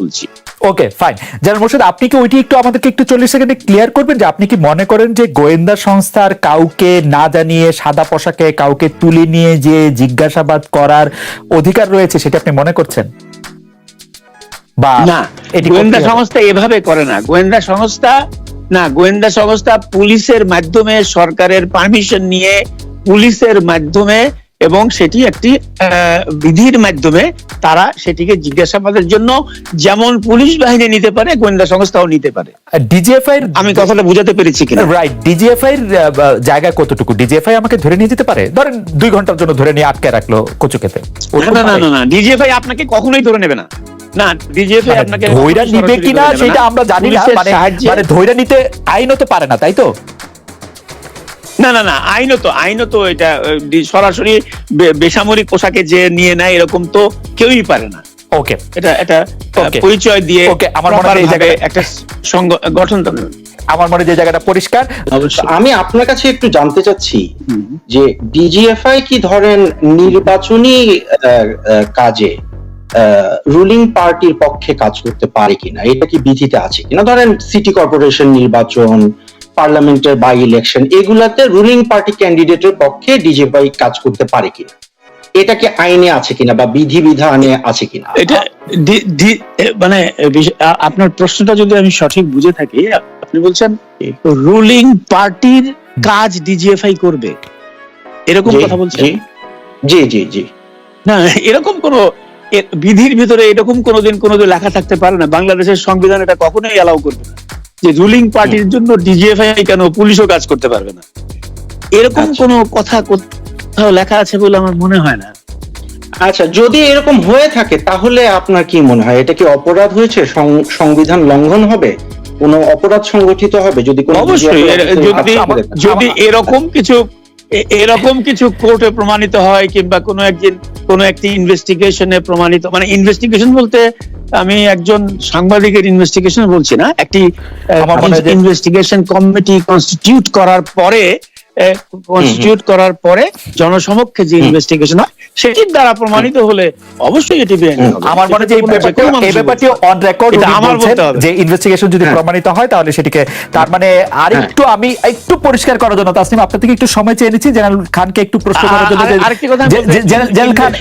বলছি। Okay fine general Morshed আপনি কি ওইটি একটু আমাদেরকে একটু চল্লিশ সেকেন্ডে ক্লিয়ার করবেন? যে আপনি কি মনে করেন যে গোয়েন্দা সংস্থার কাউকে না জানিয়ে সাদা পোশাকে কাউকে তুলে নিয়ে যে জিজ্ঞাসাবাদ করার অধিকার রয়েছে সেটা আপনি মনে করছেন? বা না এটি গোয়েন্দা সংস্থা এভাবে করে না। গোয়েন্দা সংস্থা না গোয়েন্দা সংস্থা পুলিশের মাধ্যমে সরকারের পারমিশন নিয়ে পুলিশের মাধ্যমে এবং সেটি একটি বিধির মাধ্যমে তারা সেটিকে জিজ্ঞাসাবাদের জন্য যেমন পুলিশ বাহিনী নিতে পারে গোয়েন্দা সংস্থাও নিতে পারে। ডিজিএফআই আমি কথাটা বুঝাতে পেরেছি কিনা? রাইট ডিজিএফআই এর জায়গা কতটুকু? ডিজিএফআই আমাকে ধরে নিয়ে যেতে পারে? ধরেন দুই ঘণ্টার জন্য ধরে নিয়ে আটকে রাখল কচুকেতে না না না না ডিজিএফআই আপনাকে কখনোই ধরে নেবে না। না ডিজিএফআই মানে আপনাকে ধৈর্য নিবে কিনা ধরে সেটা আমরা জানি না মানে মানে নিতে আইনও তো পারে না তাই তো? না না না আইনত আইনত এটা আহ, ডি- সরাসরি বেসামরিক পোশাকে যে নিয়ে নেয় এরকম তো কেউই পারে না। ওকে। এটা এটা পরিচয় দিয়ে ওকে আমার মনে হয় এই জায়গায়- একটা সংঘ গঠন তো আমার মনে যে জায়গাটা পরিষ্কার। আমি আপনার কাছে একটু জানতে চাচ্ছি যে ডিজিএফআই কি ধরেন নির্বাচনী আহ, আহ, কাজে রুলিং পার্টির পক্ষে কাজ করতে পারে কিনা? এটা কি বিধিতে আছে কিনা? ধরেন সিটি কর্পোরেশন নির্বাচন পার্লামেন্টের বাই ইলেকশন এগুলাতে রুলিং পার্টি ক্যান্ডিডেটের পক্ষে ডিজিএফআই কাজ করতে পারে কিনা? এটা কি আইনে আছে কিনা বা বিধি বিধানে আছে কিনা? এটা মানে আপনার প্রশ্নটা যদি আমি সঠিক বুঝে থাকি আপনি বলছেন রুলিং পার্টির কাজ ডিজিএফআই করবে। এরকম কথা বলছেন? জি, জি জি জি। না এরকম কোন বিধির ভিতরে এরকম কোনোদিন কোনোদিন লেখা থাকতে পারে না। বাংলাদেশের সংবিধান এটা কখনোই অ্যালাউ করবে না। যে রুলিং পার্টির জন্য ডিজিএফআই কেন পুলিশও কাজ করতে পারবে না? এরকম আচ্ছা। কোনো কথা কোথাও লেখা আছে বলে আমার মনে হয় না। আচ্ছা যদি এরকম হয়ে থাকে তাহলে আপনার কি মনে হয়? এটা কি অপরাধ হয়েছে? সংবিধান লঙ্ঘন হবে? কোনো অপরাধ সংগঠিত হবে? যদি কোনো অবশ্যই যদি যদি এরকম কিছু এরকম কিছু কোর্টে প্রমাণিত হয় কিংবা কোনো একদিন কোনো একটি ইনভেস্টিগেশনে প্রমাণিত মানে ইনভেস্টিগেশন বলতে আমি একজন সাংবাদিকের ইনভেস্টিগেশন বলছি না একটি ইনভেস্টিগেশন কমিটি কনস্টিটিউট করার পরে কনস্টিটিউট করার পরে জনসমক্ষে যে ইনভেস্টিগেশন হয় সেটির দ্বারা প্রমাণিত হলে অবশ্যই এটি বেআইনি আমার মনে হয় যে এই ব্যাপারটি- অন রেকর্ড আমার যে ইনভেস্টিগেশন যদি হ্যাঁ। প্রমাণিত হয় তাহলে সেটিকে তার মানে আরেকটু আমি একটু পরিষ্কার করার জন্য তাসনিম আপনার থেকে একটু সময় চেয়ে নিচ্ছি জেনারেল খানকে একটু প্রশ্ন করার জন্য আরেকটি কথা যে- জেনারেল- খান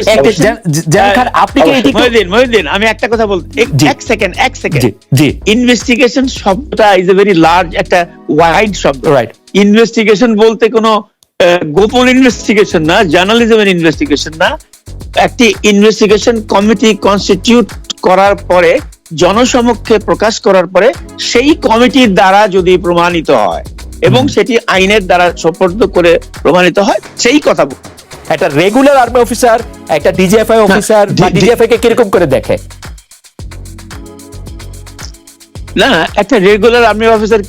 জেনারেল- খান আপনি কি এটি একটু- মহিউদ্দিন মহিউদ্দিন আমি একটা কথা বলতে এক- সেকেন্ড এক সেকেন্ড জি জি। ইনভেস্টিগেশন শব্দটা ইজ এ ভেরি লার্জ একটা ওয়াইড শব্দ। রাইট ইনভেস্টিগেশন বলতে কোনো গোপন ইনভেস্টিগেশন না জার্নালিজমের ইনভেস্টিগেশন না। একটি ইনভেস্টিগেশন কমিটি কনস্টিটিউট করার পরে জনসমক্ষে প্রকাশ করার পরে সেই কমিটির দ্বারা যদি প্রমাণিত হয় এবং সেটি আইনের দ্বারা সোপর্দ করে প্রমাণিত হয় সেই কথা একটা রেগুলার আর্মি অফিসার একটা ডিজিএফআই অফিসার ডিজিএফআই কে কীরকম করে দেখে? না একটা রেগুলার আর্মি অফিসার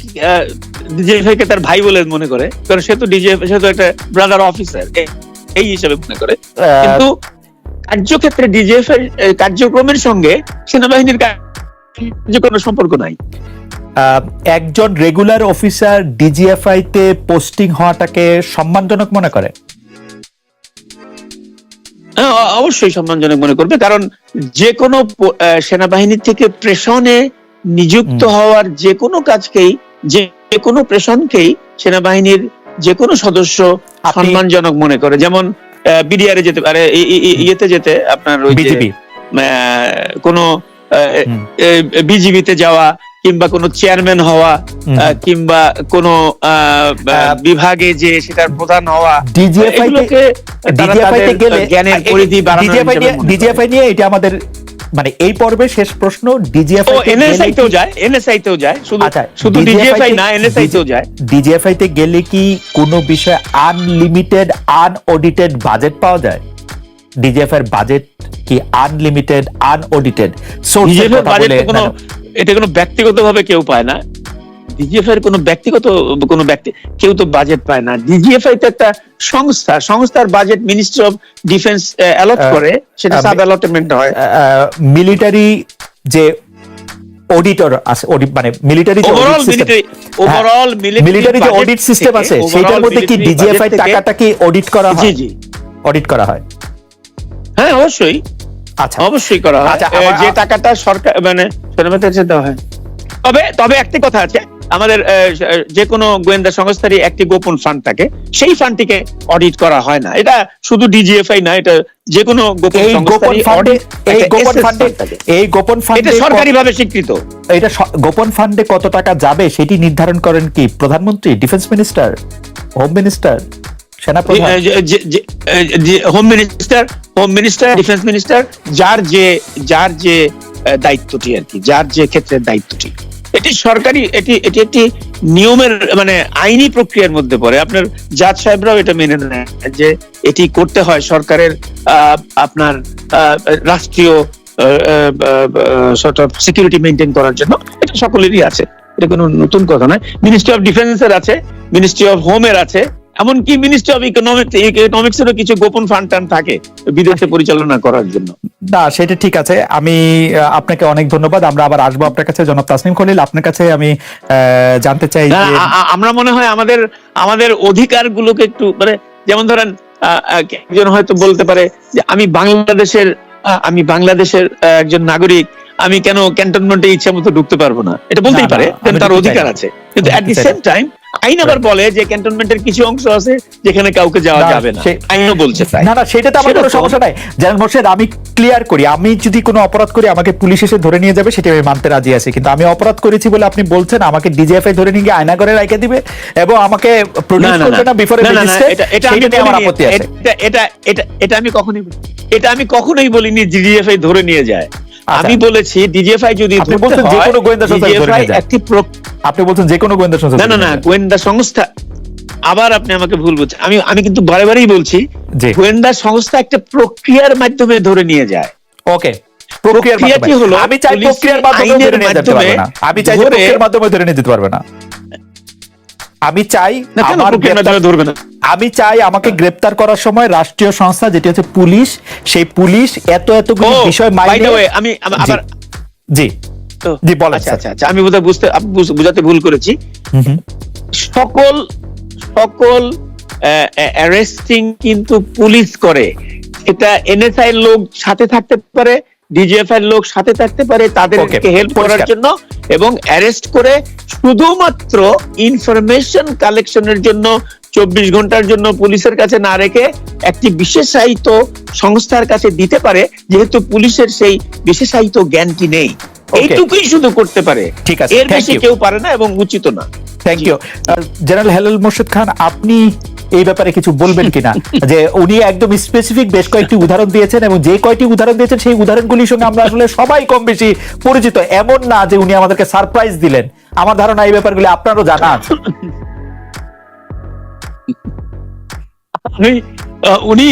ডিজিএফআই কে তার ভাই বলে মনে করে কারণ সে তো ডিজিএফ সে তো একটা ব্রাদার অফিসার এই হিসেবে মনে করে। কিন্তু কার্যক্ষেত্রে ডিজিএফ এর কার্যক্রমের সঙ্গে সেনাবাহিনীর কার্যক্রমের সম্পর্ক নাই। একজন রেগুলার অফিসার ডিজিএফআই তে পোস্টিং হওয়াটাকে সম্মানজনক মনে করে? হ্যাঁ, অবশ্যই সম্মানজনক মনে করবে কারণ যে কোনো সেনাবাহিনীর থেকে প্রেষণে নিযুক্ত হওয়ার যে কোনো কাজকেই যে যে কোনো প্রেষণকেই সেনাবাহিনীর যে কোনো সদস্য সম্মানজনক মনে করে যেমন বিডিআরে যেতে পারে ইয়েতে যেতে আপনার ওই কোনো। বিজিবিতে যাওয়া কিংবা কোনো চেয়ারম্যান হওয়া কিংবা কোনো বিভাগে যে সেটার প্রধান হওয়া ডিজিএফআই জ্ঞানের পরিধি। ডিজিএফআই নিয়ে এটা আমাদের মানে এই পর্বে শেষ প্রশ্ন ডিজিএফআই এনএসআই তেও যায় এনএসআই তেও যায়। শুধু আচ্ছা, শুধু ডিজিএফআই না এনএসআই তেও যায়। ডিজিএফআই তে গেলে কি কোনো বিষয়ে আনলিমিটেড আনঅডিটেড বাজেট পাওয়া যায়? ডিজিএফআই এর বাজেট কি আনলিমিটেড আনঅডিটেড কথা বাজেট কোনো এটা কোনো ব্যক্তিগতভাবে কেউ পায় না। ডিজিএফআই এর কোনো ব্যক্তিগত কোনো ব্যক্তি কেউ তো বাজেট পায় না। ডিজিএফআই তো একটা সংস্থা সংস্থার budget ministry of defence allot করে সেটা সাব অ্যালটমেন্ট হয়। মিলিটারি যে অডিটর আছে audit- মানে military overall military overall military যে অডিট সিস্টেম আছে সেটার মধ্যে কি ডিজিএফআই টাকাটা কি অডিট করা জি হয়? জি অডিট করা হয়। হ্যাঁ অবশ্যই। আচ্ছা। অবশ্যই করা হয়। আচ্ছা, যে টাকাটা সরকার মানে সেনাবাহিনীর দেওয়া হয়। তবে তবে একটি কথা আছে আমাদের যে কোনো গোয়েন্দা সংস্থারই একটি গোপন ফান্ড থাকে সেই ফান্ডটিকে অডিট করা হয় না। এটা শুধু ডিজিএফআই না এটা যে কোনো গোপন এই গোপন ফান্ডে এই গোপন ফান্ডে এই গোপন এটা ফান্ডে সরকারি স্বীকৃত। এটা গোপন ফান্ডে কত টাকা যাবে সেটি নির্ধারণ করেন কি? প্রধানমন্ত্রী ডিফেন্স মিনিস্টার হোম মিনিস্টার সেনাপ্রধান? Home minister home minister defence minister যার যে যার যে দায়িত্বটি আর কি যার যে ক্ষেত্রের দায়িত্বটি। এটি সরকারি, এটি এটি একটি নিয়মের মানে আইনি প্রক্রিয়ার মধ্যে পড়ে। আপনার জাজ সাহেবরাও এটা মেনে নেয় যে এটি করতে হয় সরকারের আপনার রাষ্ট্রীয় অফ সিকিউরিটি মেনটেন করার জন্য। এটা সকলেরই আছে। এটা কোনো নতুন কথা নয়। মিনিস্ট্রি অফ ডিফেন্সের আছে মিনিস্ট্রি অফ হোমের আছে। এমনকি মিনিস্ট্রি অফ ইকোনমিক্স ইকোনমিক্স এরও কিছু গোপন ফান্ড টান্ড থাকে বিদেশে পরিচালনা করার জন্য। না সেটা ঠিক আছে। আমি আপনাকে অনেক ধন্যবাদ। আমরা আবার আসব আপনার কাছে জনাব তাসনিম খলিল। আপনার কাছে আমি জানতে চাই আমরা মনে হয় আমাদের আমাদের অধিকার গুলোকে একটু মানে যেমন ধরেন একজন হয়তো বলতে পারে যে আমি বাংলাদেশের আমি বাংলাদেশের একজন নাগরিক আমি কেন ক্যান্টনমেন্টে ইচ্ছা মতো ঢুকতে পারব না? এটা বলতেই পারে তার অধিকার আছে। কিন্তু অ্যাট দি সেম টাইম আইন আবার বলে যে ক্যান্টনমেন্টের কিছু অংশ আছে যেখানে কাউকে যাওয়া যাবে না। আইনও বলছে তাই। না না সেটা তো আমার কোনো সমস্যা নাই। জেনারেল মোর্শেদ আমি ক্লিয়ার করি। আমি যদি কোনো অপরাধ করি আমাকে পুলিশ এসে ধরে নিয়ে যাবে সেটা আমি মানতে রাজি আছি। কিন্তু আমি অপরাধ করেছি বলে আপনি বলছেন আমাকে ডিজিএফআই ধরে নিয়ে গিয়ে আয়নাগরে রাখে দিবে এবং আমাকে প্রডিউস করবে না বিফোর এটা এটা আমি সেটা আমার আপত্তি আছে। এটা এটা এটা আমি কখনোই এটা আমি কখনোই বলিনি ডিজিএফআই ধরে নিয়ে যায়। আমি বলেছি ডিজিএফআই যদি আপনি বলছেন যে কোনো গোয়েন্দা সংস্থা ধরে DGFI নিয়ে যায়। একটি আপনি বলছেন যে কোনো গোয়েন্দা সংস্থা না না না গোয়েন্দা সংস্থা। আবার আপনি আমাকে ভুল বলছেন। আমি আমি কিন্তু বারে বারেই বলছি গোয়েন্দা সংস্থা একটা প্রক্রিয়ার মাধ্যমে ধরে নিয়ে যায়। ওকে প্রক্রিয়ার মাধ্যমে। হলো? আমি চাই প্রক্রিয়ার মাধ্যমে ধরে নিয়ে যেতে পারবে না। আমি চাই প্রক্রিয়ার মাধ্যমে ধরে নিয়ে যেতে পারবে না। আমি চাই না কেন আমার ধরবে না? আমি চাই আমাকে গ্রেপ্তার করার সময় রাষ্ট্রীয় সংস্থা যেটি হচ্ছে পুলিশ সেই পুলিশ এত এতগুলো বিষয় by the মাইনে way, আমি আবার জি। জি, বলেন, আচ্ছা আচ্ছা আচ্ছা আমি বোধহয় বুঝতে বুঝাতে ভুল করেছি। সকল সকল অ্যারেস্টিং কিন্তু পুলিশ করে। এটা এনএসআই লোক সাথে থাকতে পারে ডিজিএফআই লোক সাথে থাকতে পারে তাদেরকে হেল্প করার জন্য এবং অ্যারেস্ট করে শুধুমাত্র ইনফরমেশন কালেকশনের জন্য চব্বিশ ঘণ্টার জন্য পুলিশের কাছে না রেখে একটি বিশেষায়িত সংস্থার কাছে দিতে পারে যেহেতু পুলিশের সেই বিশেষায়িত জ্ঞানটি নেই। এইটুকুই শুধু করতে পারে। ঠিক আছে, এর বেশি কেউ পারে না এবং উচিত না। Thank you general Helal Morshed Khan আপনি এই ব্যাপারে কিছু বলবেন কিনা? যে উনি একদম স্পেসিফিক বেশ কয়েকটি উদাহরণ দিয়েছেন এবং যে কয়টি উদাহরণ দিয়েছেন সেই উদাহরণগুলির সঙ্গে আমরা আসলে সবাই কম বেশি পরিচিত। এমন না যে উনি আমাদেরকে সারপ্রাইজ দিলেন। আমার ধারণা এই ব্যাপারগুলি আপনারও জানা আছে। আমি উনি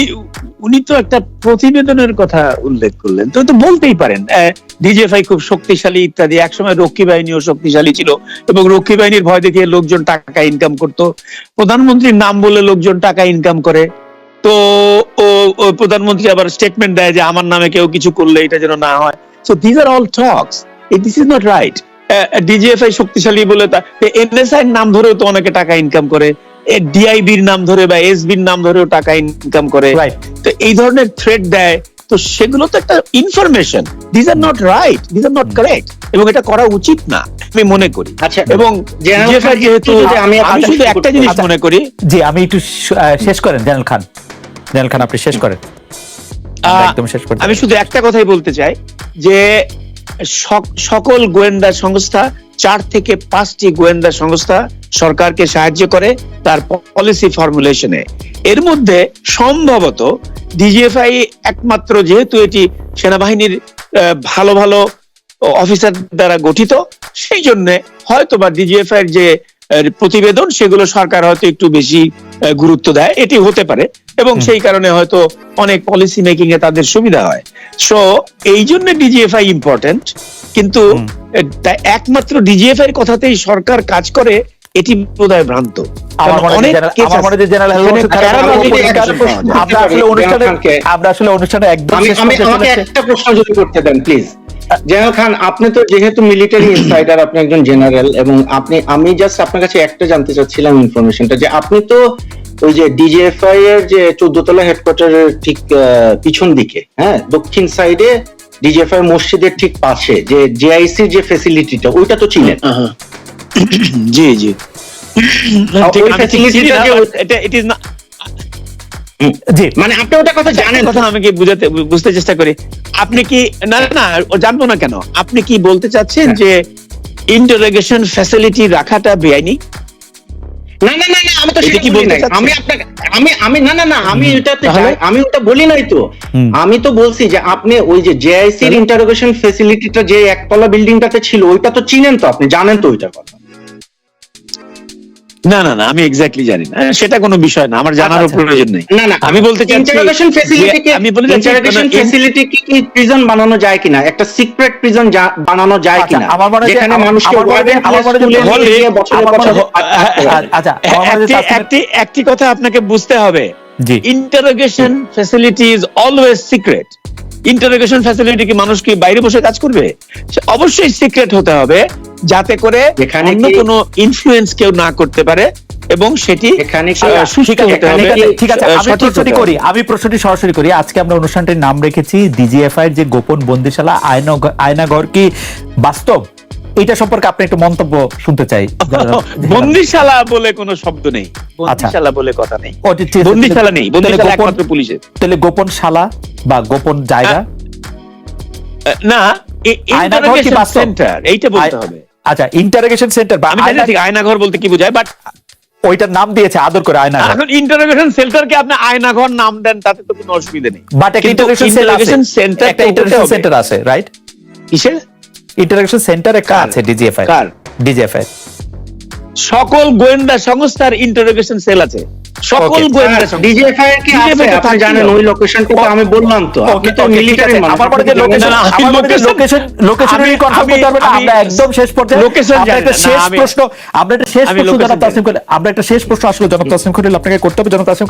উনি তো একটা প্রতিবেদনের কথা উল্লেখ করলেন। তো বলতেই পারেন খুব শক্তিশালী ইত্যাদি, একসময় রক্ষী বাহিনীও শক্তিশালী ছিল এবং রক্ষী বাহিনীর ভয় দেখিয়ে লোকজন টাকা ইনকাম করত। প্রধানমন্ত্রীর নাম বলে লোকজন টাকা ইনকাম করে। তো ও প্রধানমন্ত্রী আবার স্টেটমেন্ট দেয় যে, আমার নামে কেউ কিছু করলে এটা যেন না হয়। So this are all talks this is not right DGFI শক্তিশালী বলে তা এনএসআই নাম ধরেও তো অনেকে টাকা ইনকাম করে। ডিআইবির নাম ধরে বা এসবির নাম ধরেও টাকা ইনকাম করে। তো এই ধরনের থ্রেড দেয় তো সেগুলো তো একটা information this are not right this are not correct এবং এটা করা উচিত না আমি মনে করি। আচ্ছা এবং যেহেতু আমি শুধু একটা জিনিস। মনে করি। জি আমি একটু শেষ করেন জেনারেল খান। জেনারেল খান আপনি শেষ করেন। একদম শেষ করতে আমি শুধু একটা কথাই বলতে চাই যে সকল গোয়েন্দা সংস্থা, চার থেকে পাঁচটি গোয়েন্দা সংস্থা সরকারকে সাহায্য করে তার পলিসি ফর্মুলেশনে এর মধ্যে সম্ভবত ডিজিএফআই একমাত্র যেহেতু এটি সেনাবাহিনীর ভালো ভালো, অফিসার দ্বারা গঠিত, সেই জন্য হয়তো বা ডিজিএফআই যে প্রতিবেদন সেগুলো সরকার হয়তো একটু বেশি গুরুত্ব দেয়। এটি হতে পারে এবং সেই কারণে হয়তো অনেক পলিসি মেকিং এ তাদের সুবিধা হয়। সো এই জন্য ডিজিএফআই ইম্পর্টেন্ট কিন্তু একমাত্র ডিজিএফআই এর কথাতেই সরকার কাজ করে এটি বোধহয় ভ্রান্ত। আমার হয় হয় আসলে অনুষ্ঠানে একদম। একটা প্রশ্ন যদি করতে দেন প্লিজ জেনারেল খান আপনি তো যেহেতু মিলিটারি ইনসাইডার আপনি একজন জেনারেল এবং আপনি আমি জাস্ট আপনার কাছে একটা জানতে চাচ্ছিলাম ইনফরমেশনটা যে আপনি তো ওই যে ডিজিএফআই এর যে চোদ্দ তলা হেডকোয়ার্টারের ঠিক পিছন দিকে হ্যাঁ? দক্ষিণ সাইডে ডিজিএফআই মসজিদের ঠিক পাশে যে জেআইসির যে ফেসিলিটিটা ওইটা তো ছিলেন। আহা। জি জি। আমি মানে আপনি ওটা কথা জানেন। কথা আমাকে বুঝাতে বুঝতে চেষ্টা করি। আপনি কি না না, না ও জানব না কেন? আপনি কি বলতে চাচ্ছেন হ্যাঁ। যে ইন্টারোগেশন ফ্যাসিলিটি রাখাটা বেআইনি? না না না না আমি তো সেটা কি বলি নাই। আমি আপনাকে আমি আমি না না না আমি? যাই- আমি ওটা বলি নাই তো। আমি তো বলছি যে আপনি ওই যে জেআইসির তাহলে? ইন্টারোগেশন ফেসিলিটিটা যে একতলা বিল্ডিংটাতে ছিল ওইটা তো চিনেন তো আপনি জানেন তো ওইটার কথা। না না না আমি এক্স্যাক্টলি জানি না। সেটা কোনো বিষয় না আমার জানার আচ্ছা। প্রয়োজন নেই। না না আমি বলতে চাচ্ছি ইন্টারোগেশন ফেসিলিটি যে- আমি বলতে চাচ্ছি ইন্টারোগেশন ফেসিলিটি কি কি প্রিজন বানানো যায় কিনা? একটা সিক্রেট প্রিজন বানানো যায় আচ্ছা, কিনা? আমার মনে হয় মানুষকে আমার মনে হয় আমার মনে হয় মনে বছর আচ্ছা আমার যে একটি একটি একটি কথা আপনাকে বুঝতে হবে। জি। Interrogation facility is always secret interrogation facility কি মানুষ কি বাইরে বসে কাজ করবে? অবশ্যই সিক্রেট হতে হবে যাতে করে এখানে অন্য কোনো ইনফ্লুয়েন্স কেউ না করতে পারে এবং সেটি ঠিক আছে, আমি প্রশ্নটি করি আমি প্রশ্নটি সরাসরি করি। আজকে আমরা অনুষ্ঠানটির নাম রেখেছি ডিজিএফআই এর যে গোপন বন্দিশালা আয়না- আয়নাঘর কি বাস্তব? এটা সম্পর্কে আপনি একটু মন্তব্য শুনতে চাই। বন্দিশালা বলে কোনো শব্দ নেই। আচ্ছা। বন্দিশালা বলে কথা নেই। ও, ঠিক বন্দিশালা নেই বন্দিশালা একমাত্র পুলিশের। তাহলে গোপন শালা বা গোপন জায়গা? না ইন্টারোগেশন সেন্টার এইটা বলতে হবে। আচ্ছা ইন্টারোগেশন সেন্টার বা আমি জানি আয়না- ঠিক আয়নাঘর বলতে কি বোঝায় বাট ওইটার নাম দিয়েছে আদর করে আয়নাঘর। এখন ইন্টারোগেশন সেন্টারকে আপনি আয়নাঘর নাম দেন তাতে তো কোনো অসুবিধা নেই। বাট একটা ইন্টারোগেশন সেন্টার একটা ইন্টারোগেশন সেন্টার আছে রাইট কিসের? ইন্টারোগেশন সেন্টারে একটা কার? আছে ডিজিএফআই কার? ডিজিএফআই সকল গোয়েন্দা সংস্থার ইন্টারোগেশন সেল আছে। সকল ডিজিএফআই কি আছে আপনি জানেন ওই লোকেশনটা তো আমি বললাম তো আপনি তো মিলিটারি মানুষ। আমার হয় যে লোকেশন জানেন আমার লোকেশন লোকেশন কনফার্ম করতে পারবেন আমরা একদম শেষ পর্যায়ে location আমরা জানি। একটা শেষ প্রশ্ন আমরা একটা শেষ প্রশ্ন জনাব তাসিম একটা শেষ প্রশ্ন আসলে জনাব তাসিম আপনাকে করতে হবে। জনাব তাসিম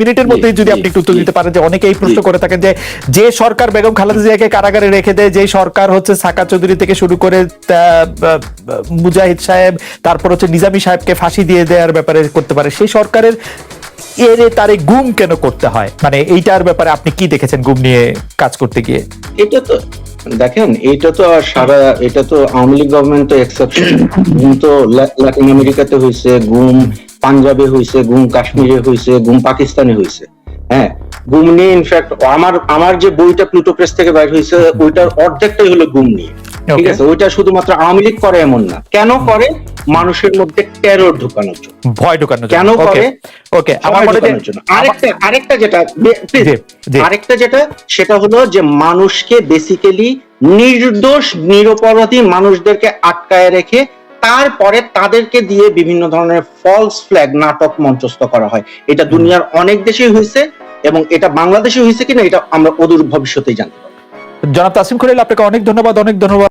মিনিটের জি, মধ্যেই যদি আপনি একটু উত্তর দিতে পারেন যে অনেকে এই প্রশ্ন করে থাকেন যে যে সরকার বেগম খালেদা জিয়াকে কারাগারে রেখে দেয় যে সরকার হচ্ছে সাকা চৌধুরী থেকে শুরু করে মুজাহিদ সাহেব তারপর হচ্ছে নিজামী সাহেবকে ফাঁসি দিয়ে দেওয়ার ব্যাপারে করতে পারে সেই সরকারের এরে তারে গুম কেন করতে হয়? মানে এইটার ব্যাপারে আপনি কি দেখেছেন গুম নিয়ে কাজ করতে গিয়ে? এটা তো দেখেন এটা তো আর সারা এটা তো আওয়ামী লীগ গভর্নমেন্ট তো এক্সেপশন গুম তো লাতিন আমেরিকাতে হয়েছে গুম পাঞ্জাবে হয়েছে গুম কাশ্মীরে হয়েছে গুম পাকিস্তানে হয়েছে হ্যাঁ গুম নিয়ে ইনফ্যাক্ট আমার আমার যে বইটা প্লুটো প্রেস থেকে বাইর হয়েছে ওইটার অর্ধেকটাই হলো গুম নিয়ে। ঠিক আছে ওইটা শুধুমাত্র আওয়ামী লীগ করে এমন না। কেন করে? মানুষের মধ্যে টেরর ঢুকানোর জন্য ভয় ঢোকানোর কেন করে? ওকে আমার মনে জন্য। আরেকটা আরেকটা যেটা। আরেকটা যেটা সেটা হলো যে মানুষকে বেসিক্যালি নির্দোষ নিরপরাধী মানুষদেরকে আটকায় রেখে তারপরে তাদেরকে দিয়ে বিভিন্ন ধরনের ফলস ফ্ল্যাগ নাটক মঞ্চস্থ করা হয় এটা দুনিয়ার অনেক দেশেই হয়েছে এবং এটা বাংলাদেশে হয়েছে কিনা এটা আমরা অদূর ভবিষ্যতেই জানতে পারব জনাব তাসিম খলিল আপনাকে অনেক ধন্যবাদ অনেক ধন্যবাদ